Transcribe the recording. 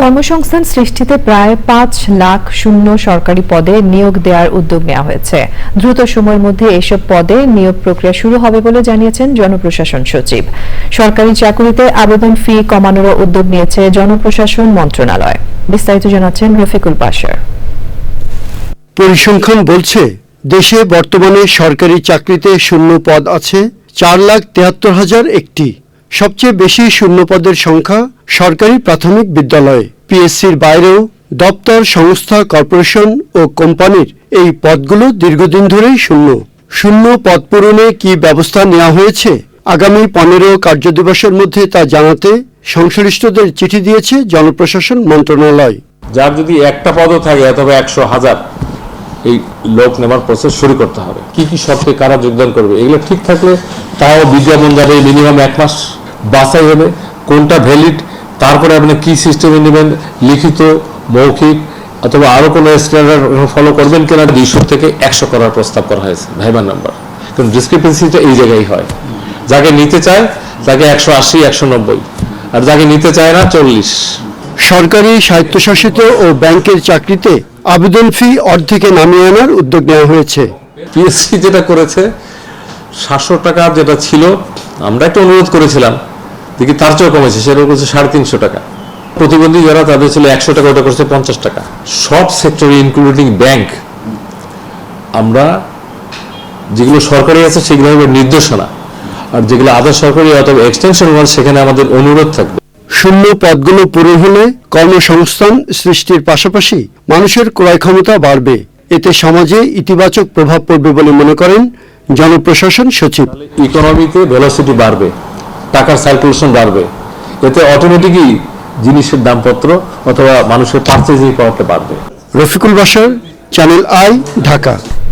কর্মসংস্থান সৃষ্টিতে প্রায় পাঁচ লাখ শূন্য সরকারি পদে নিয়োগ দেওয়ার উদ্যোগ নেওয়া হয়েছে। দ্রুত সময়ের মধ্যে এসব পদে নিয়োগ প্রক্রিয়া শুরু হবে বলে জানিয়েছেন জনপ্রশাসন সচিব। সরকারি চাকুরিতে আবেদন ফি কমানোরও উদ্যোগ নিয়েছে জনপ্রশাসন মন্ত্রণালয়। বিস্তারিত জানাচ্ছেন রফিকুল পাশার পরিসংখ্যান বলছে, দেশে বর্তমানে সরকারি চাকরিতে শূন্য পদ আছে, চার লাখ তেহাত্তর হাজার একটি। সবচেয়ে বেশি শূন্যপদের সংখ্যা সরকারি প্রাথমিক বিদ্যালয়ে, পিএসসির বাইরেও দপ্তর, সংস্থা, কর্পোরেশন ও কোম্পানির এই পদগুলো দীর্ঘদিন ধরেই শূন্য। শূন্য পদ পূরণে কি ব্যবস্থা নেওয়া হয়েছে? আগামী পনেরো কার্যদিবসের মধ্যে তা জানাতে সংশ্লিষ্টদের চিঠি দিয়েছে জনপ্রশাসন মন্ত্রণালয়। যার যদি একটা পদও থাকে, অথবা একশো হাজার, এই লোক নেওয়ার প্রসেস শুরু করতে হবে। কি কি শর্তে কারা যোগদান করবে, এগুলো ঠিক থাকলে তাও বিজ্ঞাপন যাবে মিনিমাম এক মাস বাছাই হবে কোনটা ভ্যালিড তারপরে আপনি কি সিস্টেমে নেবেন লিখিত মৌখিক অথবা আরও কোনো স্ট্যান্ডার্ড ফলো করবেন কিনা দুইশো থেকে একশো করার প্রস্তাব করা হয়েছে ভাইবার নাম্বার কারণ ডিসক্রিপেন্সিটা এই জায়গায় হয়। যাকে নিতে চায় তাকে একশো আশি একশো নব্বই। আর যাকে নিতে চায় না চল্লিশ। সরকারি স্বায়ত্তশাসিত ও ব্যাংকের চাকরিতে আবেদন ফি অর্ধেকে নামিয়ে আনার উদ্যোগ নেওয়া হয়েছে। পিএসসি যেটা করেছে সাতশো টাকা যেটা ছিল আমরা একটা অনুরোধ করেছিলাম। দেখি তার চেয়েও কমেছে সেটা করেছে সাড়ে তিনশো টাকা। প্রতিবন্ধী যারা তাদের ছিল একশো টাকা ওটা করছে পঞ্চাশ টাকা। সব সেক্টরে ইনক্লুডিং ব্যাংক আমরা যেগুলো সরকারি আছে সেগুলো হবে নির্দেশনা। আর যেগুলো আধা সরকারি অথবা এক্সটেনশন ওয়ান সেখানে আমাদের অনুরোধ থাকবে। শূন্য পদগুলো পূরণ হলে কর্মসংস্থান সৃষ্টির পাশাপাশি মানুষের ক্রয় ক্ষমতা বাড়বে। এতে সমাজে ইতিবাচক প্রভাব পড়বে বলে মনে করেন জনপ্রশাসন সচিব। ইকোনমিতে ভেলোসিটি বাড়বে। টাকার সার্কুলেশন বাড়বে। এতে অটোমেটিকই জিনিসের দামপত্র অথবা মানুষের পার্চেজিং পাওয়ারটা বাড়বে। রফিকুল বাসার চ্যানেল আই ঢাকা